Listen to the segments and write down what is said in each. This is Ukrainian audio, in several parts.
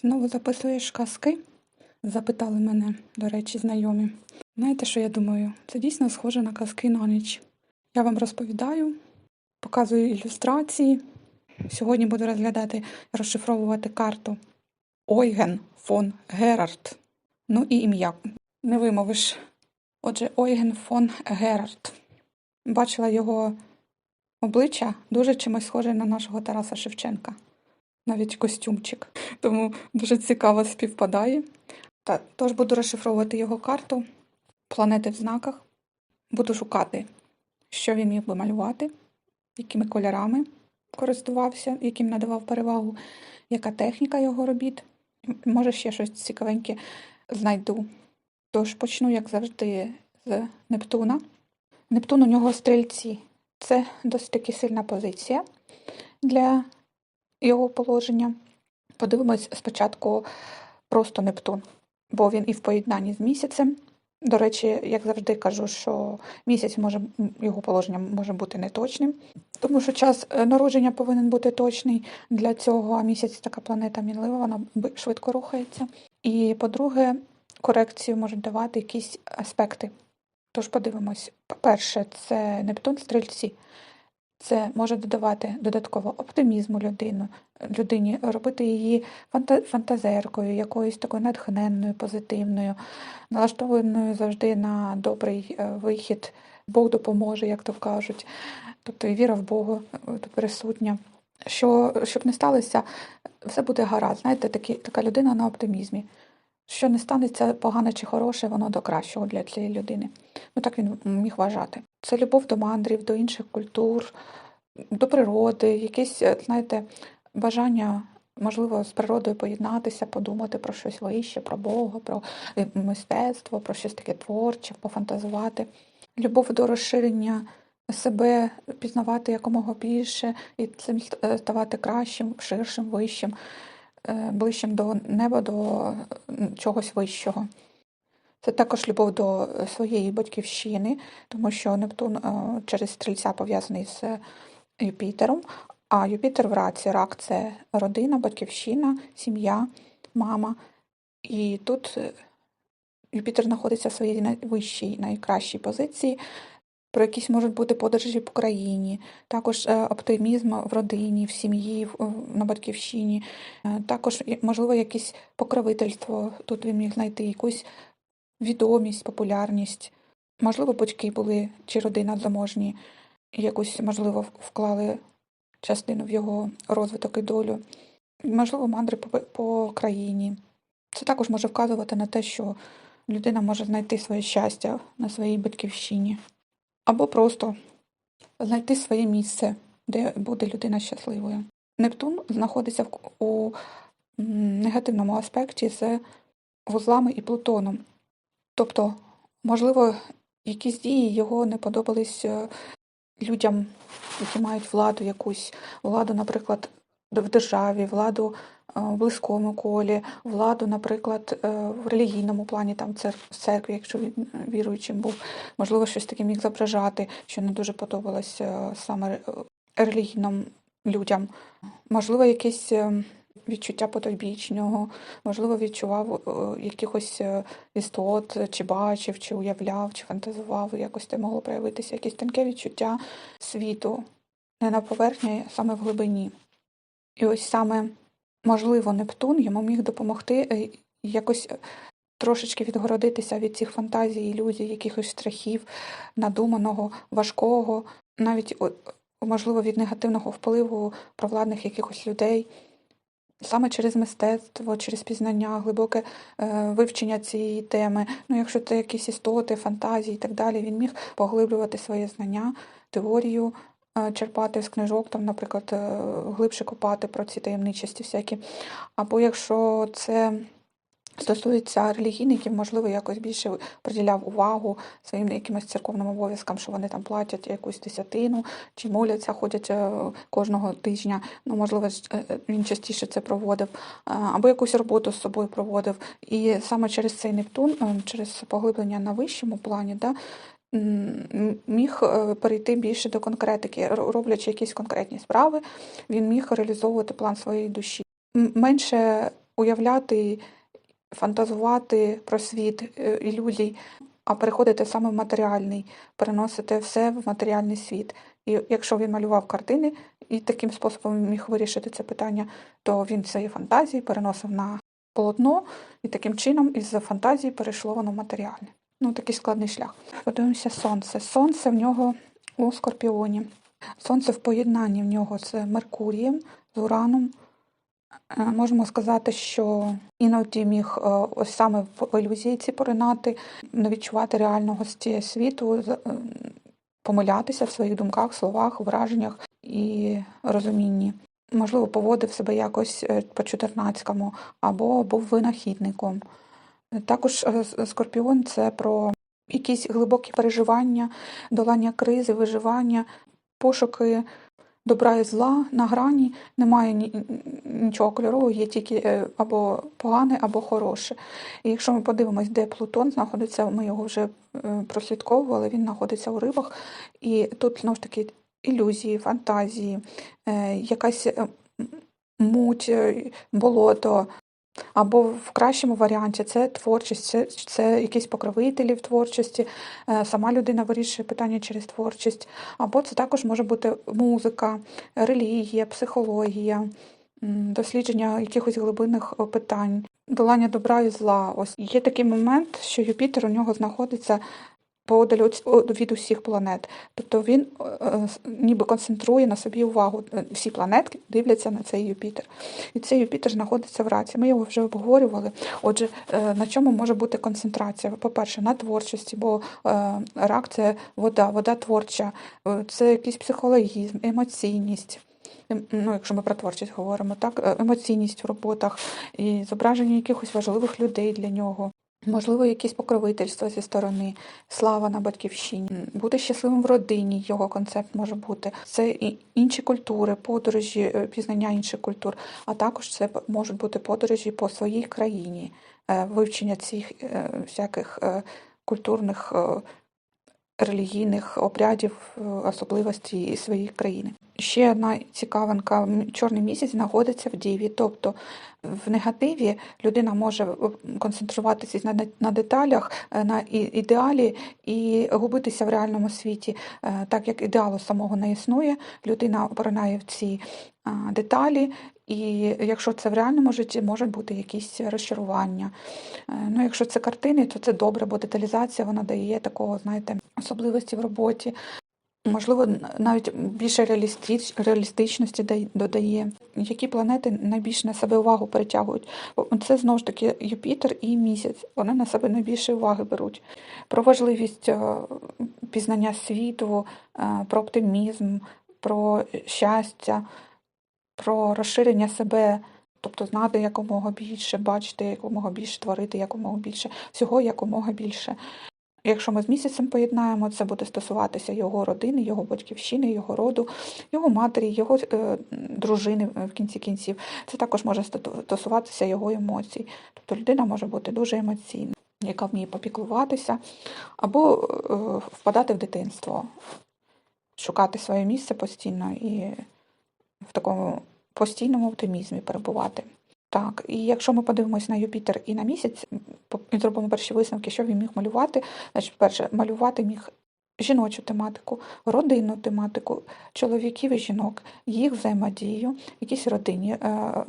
Знову записуєш казки? Запитали мене, до речі, знайомі. Знаєте, що я думаю? Це дійсно схоже на казки на ніч. Я вам розповідаю, показую ілюстрації. Сьогодні буду розглядати, розшифровувати карту Ойген фон Герард. Ну і ім'я. Не вимовиш. Отже, Ойген фон Герард. Бачила його обличчя дуже чимось схоже на нашого Тараса Шевченка. Навіть костюмчик. Тому дуже цікаво співпадає. Та, тож буду розшифровувати його карту, планети в знаках. Буду шукати, що він міг би малювати, якими кольорами користувався, яким надавав перевагу, яка техніка його робіт. Може, ще щось цікавеньке знайду. Тож почну, як завжди, з Нептуна. Нептун у нього стрільці. Це досить таки сильна позиція для його положення. Подивимось спочатку просто Нептун, бо він і в поєднанні з місяцем. До речі, як завжди кажу, що місяць може його положення може бути неточним, тому що час е, народження повинен бути точний для цього, а місяць така планета мінлива, вона швидко рухається. І по-друге, корекцію можуть давати якісь аспекти. Тож подивимось. по-перше, це Нептун стрільці. Це може додавати додатково оптимізму людину, людині, робити її фанта- фантазеркою, якоюсь такою натхненною, позитивною, налаштованою завжди на добрий е, вихід. Бог допоможе, як то кажуть. Тобто і віра в Бога е, тут присутня. Що, щоб не сталося, все буде гаразд. Знаєте, такі, така людина на оптимізмі. Що не станеться погане чи хороше, воно до кращого для цієї людини. Ну так він міг вважати. Це любов до мандрів, до інших культур, до природи, якесь, е, знаєте, бажання, можливо, з природою поєднатися, подумати про щось вище, про Бога, про е, мистецтво, про щось таке творче, пофантазувати. Любов до розширення себе, пізнавати якомога більше і цим ставати кращим, ширшим, вищим, е, ближчим до неба, до чогось вищого. Це також любов до е, своєї батьківщини, тому що Нептун е, через стрільця пов'язаний з Юпітером, а Юпітер в раці, рак це родина, батьківщина, сім'я, мама. І тут е, Юпітер знаходиться в своїй найвищій, найкращій позиції. Про якісь можуть бути подорожі по країні, також е, оптимізм в родині, в сім'ї, на батьківщині, Е, також, можливо, якесь покровительство. Тут він міг знайти якусь відомість, популярність. Можливо, батьки були чи родина заможні, якусь, можливо, вклали частину в його розвиток і долю. Можливо, мандри по, по країні. Це також може вказувати на те, що людина може знайти своє щастя на своїй батьківщині. Або просто знайти своє місце, де буде людина щасливою. Нептун знаходиться у негативному аспекті з вузлами і Плутоном. Тобто, можливо, якісь дії його не подобались е, людям, які мають владу якусь, владу, наприклад, в державі, владу близькому колі, владу, наприклад, е, в релігійному плані, там в церкві, якщо він е, віруючим був, можливо, щось таке міг зображати, що не дуже подобалось е, саме релігійним людям. Можливо, якесь відчуття потойбічного, можливо, відчував якихось істот, чи бачив, чи уявляв, чи фантазував, якось це могло проявитися, якесь тонке відчуття світу, не на поверхні, а саме в глибині. І ось саме, можливо, Нептун йому міг допомогти е, якось е, трошечки відгородитися від цих фантазій, ілюзій, якихось страхів, надуманого, важкого, навіть, можливо, від негативного впливу провладних якихось людей. Саме через мистецтво, через пізнання, глибоке е, вивчення цієї теми. Ну, якщо це якісь істоти, фантазії і так далі, він міг поглиблювати своє знання, теорію, черпати з книжок, там, наприклад, е, глибше копати про ці таємничості всякі. Або якщо це стосується релігійників, можливо, якось більше приділяв увагу своїм якимось церковним обов'язкам, що вони там платять якусь десятину, чи моляться, ходять е, кожного тижня. Ну, можливо, е, е, він частіше це проводив, або якусь роботу з собою проводив. І саме через цей Нептун, е, через поглиблення на вищому плані, да, міг е, перейти більше до конкретики, роблячи якісь конкретні справи, він міг реалізовувати план своєї душі. Менше уявляти, фантазувати про світ е, ілюзій, а переходити саме в матеріальний, переносити все в матеріальний світ. І якщо він малював картини і таким способом міг вирішити це питання, то він цієї фантазії переносив на полотно, і таким чином із фантазії перейшло воно в матеріальне. Ну, такий складний шлях. Подивимося сонце. Сонце в нього у скорпіоні. Сонце в поєднанні в нього з Меркурієм, з Ураном. Е, Можемо сказати, що іноді міг е, ось саме в ілюзії ці поринати, не відчувати реальності світу, е, помилятися в своїх думках, словах, враженнях і розумінні. Можливо, поводив себе якось по чотирнацькому або був винахідником. Також е, скорпіон це про якісь глибокі переживання, долання кризи, виживання, пошуки добра і зла на грані. Немає нічого кольорового, є тільки е, або погане, або хороше. І якщо ми подивимось, де Плутон знаходиться, ми його вже е, прослідковували, він знаходиться у рибах. І тут знову ж таки ілюзії, фантазії, якась муть, болото. Або в кращому варіанті це творчість, це, це якісь покровителі в творчості, е, сама людина вирішує питання через творчість, або це також може бути музика, релігія, психологія, дослідження якихось глибинних питань, долання добра і зла. Ось є такий момент, що Юпітер у нього знаходиться от- від усіх планет. Тобто він е, е, ніби концентрує на собі увагу. Всі планетки дивляться на цей Юпітер. І цей Юпітер знаходиться в раці. Ми його вже обговорювали. Отже, е, на чому може бути концентрація? По-перше, на творчості, бо рак це вода, вода творча, це якийсь психологізм, емоційність. Ем, Ну, якщо ми про творчість говоримо, так, емоційність в роботах і зображення якихось важливих людей для нього. Можливо, якісь покровительства зі сторони, слава на батьківщині, бути щасливим в родині, його концепт може бути. Це і інші культури, подорожі, е, пізнання інших культур, а також це можуть бути подорожі по своїй країні, е, вивчення цих е, всяких культурних, релігійних обрядів, е, особливостей своєї країни. Ще одна цікавинка: чорний місяць знаходиться в діві, тобто в негативі людина може е, концентруватися на, на деталях, е, на ідеалі і губитися в реальному світі, так як ідеалу самого не існує, людина поринає в ці деталі, і якщо це в реальному житті, можуть бути якісь розчарування. Е, Ну, якщо це картини, то це добре, бо деталізація вона дає такого, знаєте, особливості в роботі. Можливо, навіть більше реалістич, реалістичності додає. Які планети найбільше на себе увагу притягують? Це знову ж таки Юпітер і місяць. Вони на себе найбільше уваги беруть. Про важливість е, пізнання світу, е, про оптимізм, про щастя, про розширення себе. Тобто знати якомога більше, бачити якомога більше, творити якомога більше, всього якомога більше. Якщо ми з місяцем поєднаємо, це буде стосуватися його родини, його батьківщини, його роду, його матері, його е, дружини е, в кінці кінців. Це також може стосуватися його емоцій. Тобто людина може бути дуже емоційна, яка вміє попіклуватися, або е, впадати в дитинство, шукати своє місце постійно і в такому постійному оптимізмі перебувати. Так, і якщо ми подивимось на Юпітер і на місяць, і зробимо перші висновки, що він міг малювати, значить, перше, малювати міг жіночу тематику, родинну тематику, чоловіків і жінок, їх взаємодію, якісь родинні е,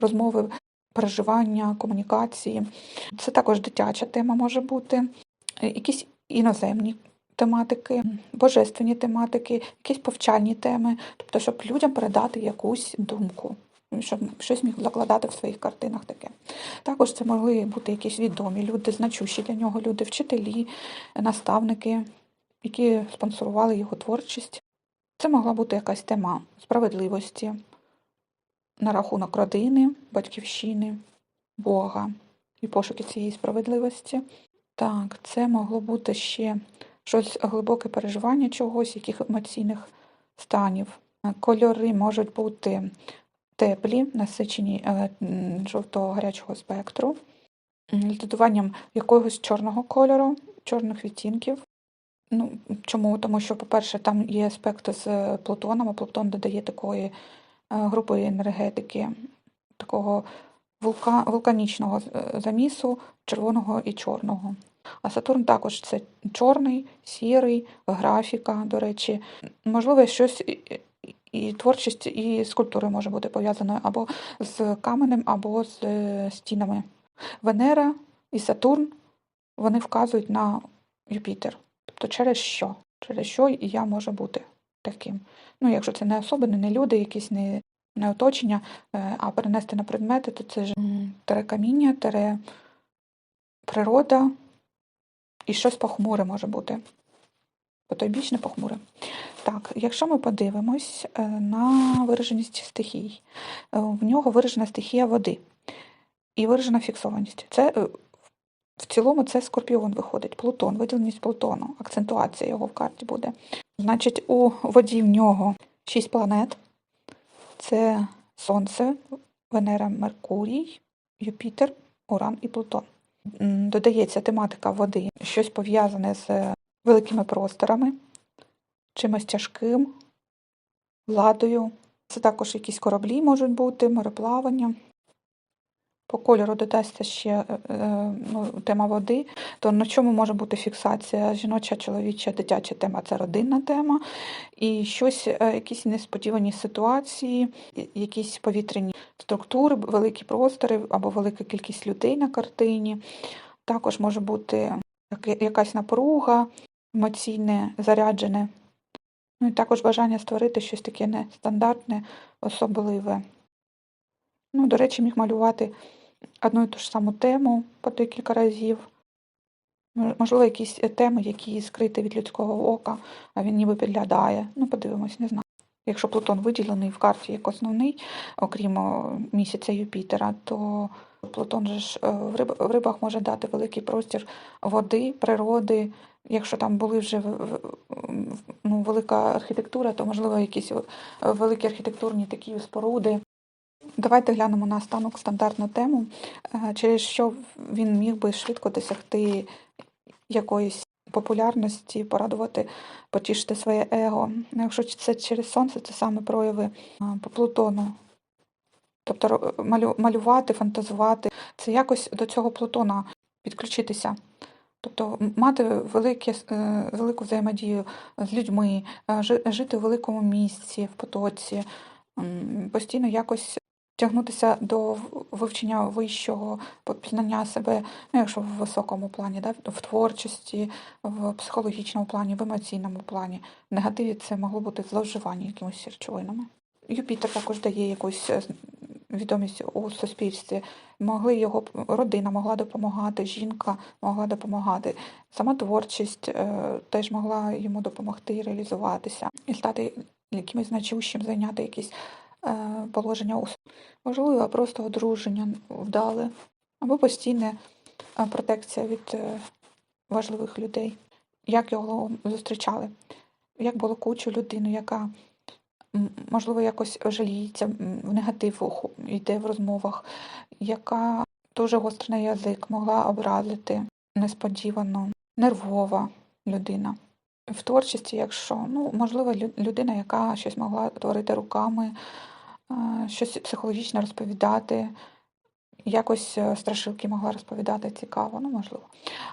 розмови, переживання, комунікації. Це також дитяча тема може бути, е, якісь іноземні тематики, божественні тематики, якісь повчальні теми, тобто, щоб людям передати якусь думку. Щоб щось міг закладати в своїх картинах таке. Також це могли бути якісь відомі люди, значущі для нього люди, вчителі, наставники, які спонсорували його творчість. Це могла бути якась тема справедливості на рахунок родини, батьківщини, Бога і пошуки цієї справедливості. Так, це могло бути ще щось глибоке переживання чогось, яких емоційних станів. Кольори можуть бути теплі, насичені е, м, жовто-гарячого спектру, з додаванням якогось чорного кольору, чорних відтінків. Ну, чому? Тому що, по-перше, там є аспект з Плутоном, а Плутон додає такої е, групи енергетики, такого вулка, вулканічного е, замісу червоного і чорного. А Сатурн також це чорний, сірий, графіка, до речі. Можливо, щось і, творчість, і скульптура може бути пов'язаною або з каменем, або з е, стінами. Венера і Сатурн вони вказують на Юпітер. Тобто через що? Через що і я можу бути таким. Ну, якщо це не особи, не люди, якісь не, не оточення, е, а перенести на предмети, то це ж тере каміння, тере природа і щось похмуре може бути. Потойбічне похмуре. Так, якщо ми подивимось е, на вираженість стихій, е, в нього виражена стихія води і виражена фіксованість. Це е, в цілому це скорпіон виходить, Плутон, виділеність Плутону, акцентуація його в карті буде. Значить, у воді в нього шість планет: це Сонце, Венера, Меркурій, Юпітер, Уран і Плутон. Додається тематика води, щось пов'язане з великими просторами, чимось тяжким, владою. Це також якісь кораблі можуть бути, мореплавання. По кольору додасться ще е, е, ну, тема води, то на чому може бути фіксація? Жіноча, чоловіча, дитяча тема це родинна тема, і щось, е, якісь несподівані ситуації, якісь повітряні структури, великі простори або велика кількість людей на картині. Також може бути якась напруга, емоційне, заряджене. Ну і також бажання створити щось таке нестандартне, особливе. Ну, до речі, міг малювати одну і ту ж саму тему по декілька разів. Можливо, якісь е, теми, які скриті від людського ока, а він ніби підглядає. Ну, подивимось, не знаю. Якщо Плутон виділений в карті як основний, окрім місяця Юпітера, то Плутон же ж е, в риб- в рибах може дати великий простір води, природи. Якщо там були вже ну, велика архітектура, то можливо якісь е, великі архітектурні такі споруди. Давайте глянемо на останок стандартну тему, е, через що він міг би швидко досягти якоїсь популярності, порадувати, потішити своє его. Ну, Якщо це через сонце, це саме прояви е, Плутону. Тобто малювати, фантазувати, це якось до цього Плутона підключитися. Тобто мати велике, е, велику взаємодію з людьми, жити у великому місці, в потоці, постійно якось тягнутися до вивчення вищого, пізнання себе, ну, якщо в високому плані, да, в творчості, в психологічному плані, в емоційному плані. В негативі це могло бути зловживання якимось речовинами. Юпітер також дає якусь е, відомість у суспільстві. Могли його родина могла допомагати, жінка могла допомагати. Сама творчість е, теж могла йому допомогти реалізуватися і стати якимось значущим, зайняти якісь положення у можливо, просто одруження вдале, або постійна е, протекція від е, важливих людей. Як його зустрічали? Як було кучу людину, яка можливо якось жаліється, в негатив йде в розмовах, яка дуже гострий язик могла образити несподівано, нервова людина. В творчості, якщо, ну, можливо, людина, яка щось могла творити руками, е, щось психологічно розповідати, якось е, страшилки могла розповідати цікаво, ну, можливо.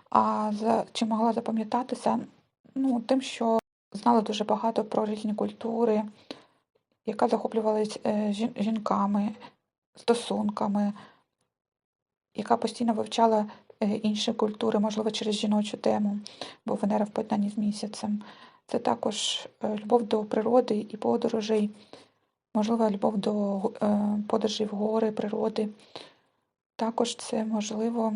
А за, чи могла запам'ятатися? Ну, тим, що знала дуже багато про різні культури, яка захоплювалась е, жінками, стосунками, яка постійно вивчала е, інші культури, можливо, через жіночу тему, бо Венера в поєднанні з місяцем. Це також любов до природи і подорожей, можливо, любов до е, подорожей в гори, природи. Також це можливо,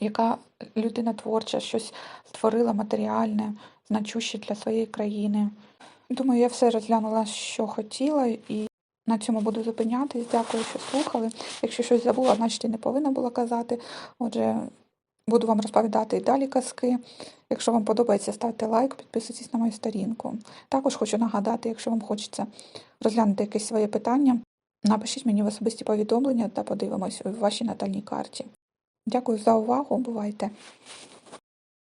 яка людина творча, щось створила матеріальне, значуще для своєї країни. Думаю, я все розглянула, що хотіла, і на цьому буду зупинятись. Дякую, що слухали. Якщо щось забула, значить і не повинна була казати. Отже, буду вам розповідати і далі казки. Якщо вам подобається, ставте лайк, підписуйтесь на мою сторінку. Також хочу нагадати, якщо вам хочеться розглянути якесь своє питання, напишіть мені в особисті повідомлення та подивимось у вашій натальній карті. Дякую за увагу. Бувайте!